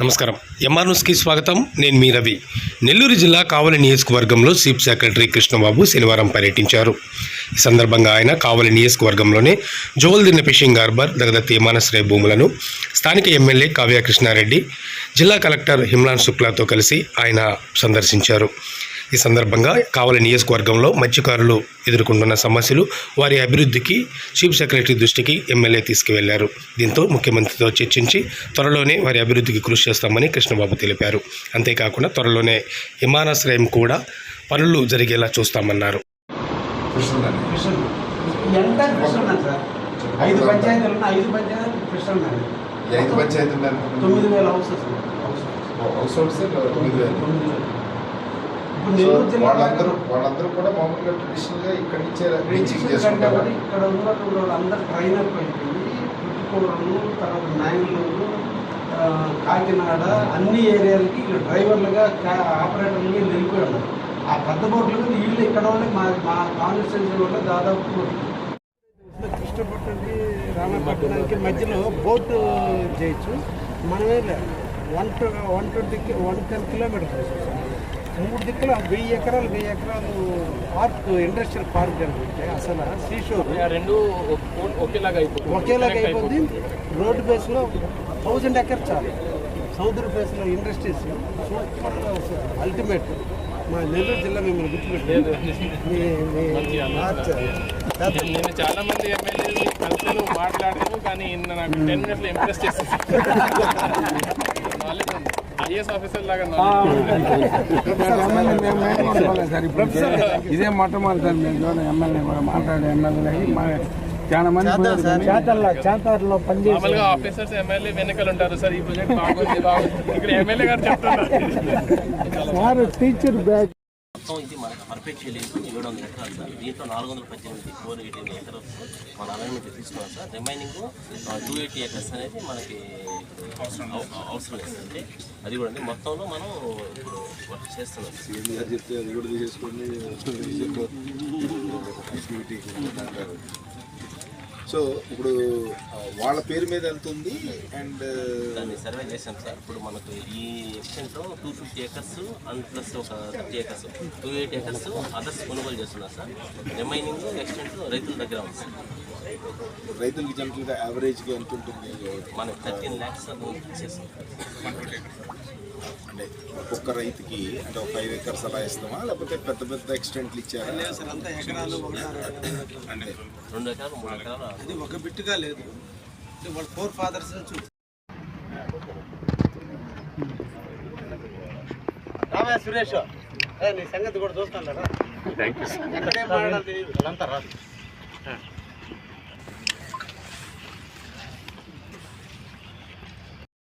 నమస్కారం. ఎంఆర్ న్యూస్కి స్వాగతం. నేను మీ రవి. నెల్లూరు జిల్లా కావలి నియోజకవర్గంలో చీఫ్ సెక్రటరీ కృష్ణబాబు శనివారం పర్యటించారు. ఈ సందర్భంగా ఆయన కావలి నియోజకవర్గంలోనే జోవల్దిన్న ఫిషింగ్ హార్బర్ దగ్గర తీమానశ్రయ భూములను స్థానిక ఎమ్మెల్యే కావ్య కృష్ణారెడ్డి జిల్లా కలెక్టర్ హిమ్లాన్ శుక్లాతో కలిసి ఆయన సందర్శించారు. ఈ సందర్భంగా కావలి నియోజకవర్గంలో మత్స్యకారులు ఎదుర్కొంటున్న సమస్యలు వారి అభివృద్ధికి చీఫ్ సెక్రటరీ దృష్టికి ఎమ్మెల్యే తీసుకువెళ్ళారు. దీంతో ముఖ్యమంత్రితో చర్చించి త్వరలోనే వారి అభివృద్ధికి కృషి చేస్తామని కృష్ణబాబు తెలిపారు. అంతేకాకుండా త్వరలోనే విమానాశ్రయం కూడా పనులు జరిగేలా చూస్తామన్నారు. ఐదు పంచాయతీలు ఉన్నాయి ఐదు పంచాయతీలు కృష్ణ ఉన్నాడు ఈ ఐదు పంచాయతీ తొమ్మిది వేల హౌసెస్ హౌస్ హౌస్ హోల్డ్స్ తొమ్మిది వేలు? తొమ్మిది వేలు. ఇప్పుడు సో నెల్లూరు జిల్లా వాళ్ళందరూ వాళ్ళందరూ కూడా మామూలుగా ట్రెడిషనల్గా ఇక్కడి నుంచే రీచింగ్ కంటే చేసుకుంటారు. కూడా ఇక్కడ ఉన్నటువంటి వాళ్ళందరూ ట్రైన్ పుట్టుకోవడము తర్వాత కాకినాడ అన్ని ఏరియాలకి ఇక్కడ డ్రైవర్లుగా క్యా- ఆపరేటర్లుగా వెళ్ళిపోయి ఉన్నారు ఆ పెద్ద బోట్లు మీద వీళ్ళు ఇక్కడ వాళ్ళే మా మా కాన్స్టిట్యూన్సీ వల్ల దాదాపు కృష్ణపట్నంకి రామపట్నానికి మధ్యలో బోటు చేయొచ్చు. మనమే one one twenty one ten kilometres మూడు దిక్కుల వెయ్యి ఎకరాలు వెయ్యి ఎకరాలు పార్క్ ఇండస్ట్రియల్ పార్క్ కనిపిస్తే అసలు సీషోర్ ఆ రెండు ఒకేలాగా అయిపోతుంది. ఒకేలాగా అయిపోద్ది రోడ్డు బేస్లో థౌజండ్ ఎకర్ చాలు. సముద్ర బేస్లో ఇండస్ట్రీస్ సూపర్గా వస్తుంది అల్టిమేట్ మా నెల్లూరు జిల్లా మిమ్మల్ని గుర్తుపెట్టారు నేను చాలా మంది ఎమ్మెల్యేలు కలిసాను మాట్లాడాను కానీ నాకు టెన్ మినిట్స్ ఇంప్రెస్ చేసేసి ఐఏఎస్ ఆఫీసర్ లాగా ఇదే మొట్టమొదటిసారి మేము చూడండి ఎమ్మెల్యే కూడా మాట్లాడే ఎమ్మెల్యే మా చాలా మంది కానీ మామూలుగా ఆఫీసర్స్ ఎమ్మెల్యే వెనకాల ఉంటారు సార్. ఈ ప్రాజెక్ట్ బాగుంది బాగుంది. ఇక్కడ ఎమ్మెల్యే గారు చెప్తున్నారు. Teacher bag. మొత్తం ఇది మనకు పర్ఫెక్ట్ లేదు ఏడు వందల ఎకరాలు సార్. దీంట్లో నాలుగు వందల పద్దెనిమిది ఫోర్ ఎయిటీన్ ఎకరాలు మన అలైన్మెంట్ తీసుకున్నాం sir. Remaining two eighty acres అనేది మనకి అవసరం అవసరం లేదు సార్. అంటే అది కూడా అండి. మొత్తంలో మనం ఇప్పుడు వర్క్ చేస్తున్నాం చెప్తే అది కూడా తీసేసుకోండి. సో ఇప్పుడు వాళ్ళ పేరు మీద వెళ్తుంది అండ్ దాన్ని సర్వే చేసాం సార్. ఇప్పుడు మనకు ఈ ఎక్స్టెంట్లో two fifty acres and plus ఒక thirty acres two eighty acres others కొనుగోలు చేస్తున్నారు సార్. రిమైనింగ్ ఎక్స్టెంట్ రైతుల దగ్గర ఉంది సార్. రైతులకి జనరల్గా యావరేజ్గా ఎంత ఉంటుంది? మనకు థర్టీన్ ల్యాక్స్ అంటే ఒక్కొక్క రైతుకి అంటే ఒక ఫైవ్ ఎకర్స్ అలా ఇస్తామా? లేకపోతే పెద్ద పెద్ద ఎక్స్టెంట్లు ఇచ్చారా? అంతా ఎకరాలు అంటే రెండు ఎకరాలు మూడు ఎకరాలు అది ఒక బిట్టుగా లేదు వాళ్ళ ఫోర్ ఫాదర్స్ చూసి రామయ్య సురేష్ ఏ, నీ సంగతి కూడా చూస్తాను థ్యాంక్ యూ ఎక్కడే మాట్లాడాలి అంతా రా